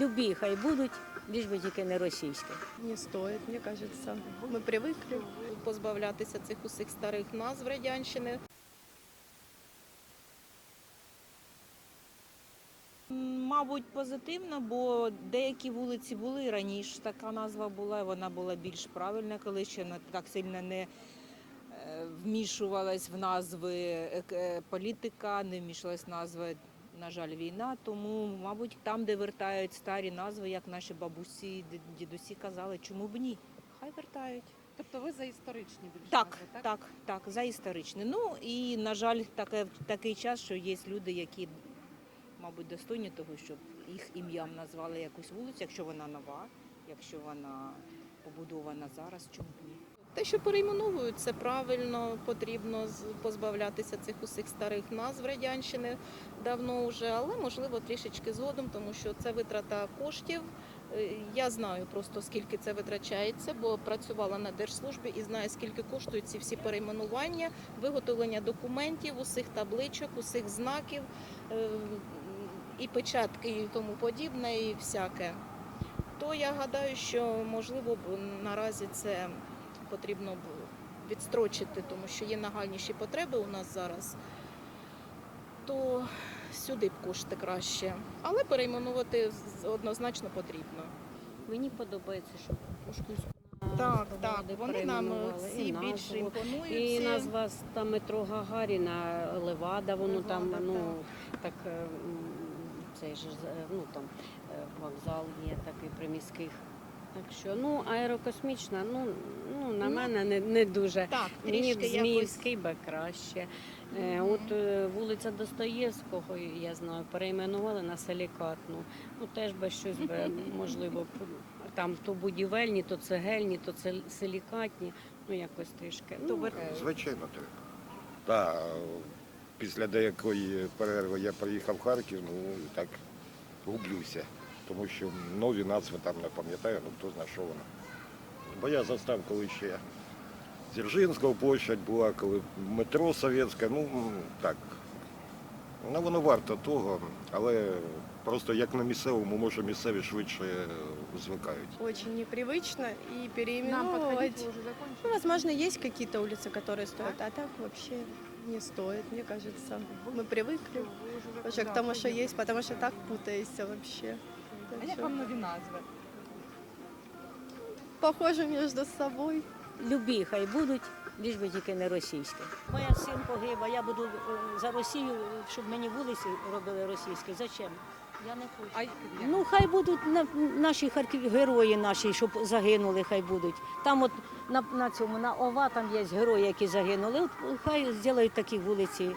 Любі хай будуть, ліж би тільки не російські. Не стоит, мне кажется. Мы привыкли. позбавлятися цих усіх старих назв радянщини. Мабуть, позитивно, бо деякі вулиці були раніше. Така назва була, вона була більш правильна, коли ще так сильно не е, вмішувалась в назви е, е, політика, не вмішувалась назва, на жаль, війна. Тому, мабуть, там, де вертають старі назви, як наші бабусі, дідусі казали, чому б ні? Хай вертають. Тобто ви за історичні більше Так, назви, так? так, так, за історичне. Ну і на жаль, таке такий час, що є люди, які, мабуть, достойні того, щоб їх ім'ям назвали якусь вулицю, якщо вона нова, якщо вона побудована зараз, чому б ні? Те, що перейменовують, це правильно, потрібно позбавлятися цих усіх старих назв радянщини давно вже, але можливо трішечки згодом, тому що це витрата коштів. Е, Я знаю просто скільки це витрачається, бо працювала на держслужбі і знаю, скільки коштують ці всі перейменування, виготовлення документів, усіх табличок, усіх знаків е, і печатки, і тому подібне, і всяке. То я гадаю, що можливо наразі це потрібно відстрочити, тому що є нагальніші потреби у нас зараз, то сюди б кошти краще. Але перейменувати однозначно потрібно. Мені подобається, що Пушкінську Так, так, вони нам всі більше імпонують. І назва там метро Гагаріна, Левада, воно там, Левада, ну, так, е, цей же, ну, там е, вокзал є такий приміських. Так що, ну, аерокосмічна, ну, ну на Ну, мене не, не дуже. Так, Мені трішки б якось. Зміївський би краще. Е, Мгм. От е, вулиця Достоєвського, я знаю, перейменували на Селікатну. Ну теж би щось би можливо там то будівельні, то цегельні, то це силікатні. Ну якось трішки. Ну, е, Звичайно, треба. Так, після деякої перерви я приїхав в Харків, ну і так гублюся Тому що нові назви там не пам'ятаю, ну хто знає, що воно. Бо я застав, коли ще Дзержинського площадь була, коли метро совєтське, ну м, так. Ну, воно варто того, але просто як на місцевому, може місцеві швидше звикають. Очень непривычно и Нам переименовывать. підходить, ви вже закончили? Ну, возможно, есть какие-то улицы, которые стоят, а так вообще не стоит, мне кажется. Мы привыкли Ви вже вообще к да, тому, что ходили. есть, потому что так путаешься вообще. А як вам нові назви? Похоже между собой. любі хай будуть, ліж би тільки не російські. Моя син погиб, а я буду е, за Росію, щоб мені вулиці робили російські. Зачем? Я не хочу. А? Ну, хай будуть на, наші харків, герої наші, щоб загинули, хай будуть. Там от на, на цьому, на ОВА, там є герої, які загинули. От хай зроблять такі вулиці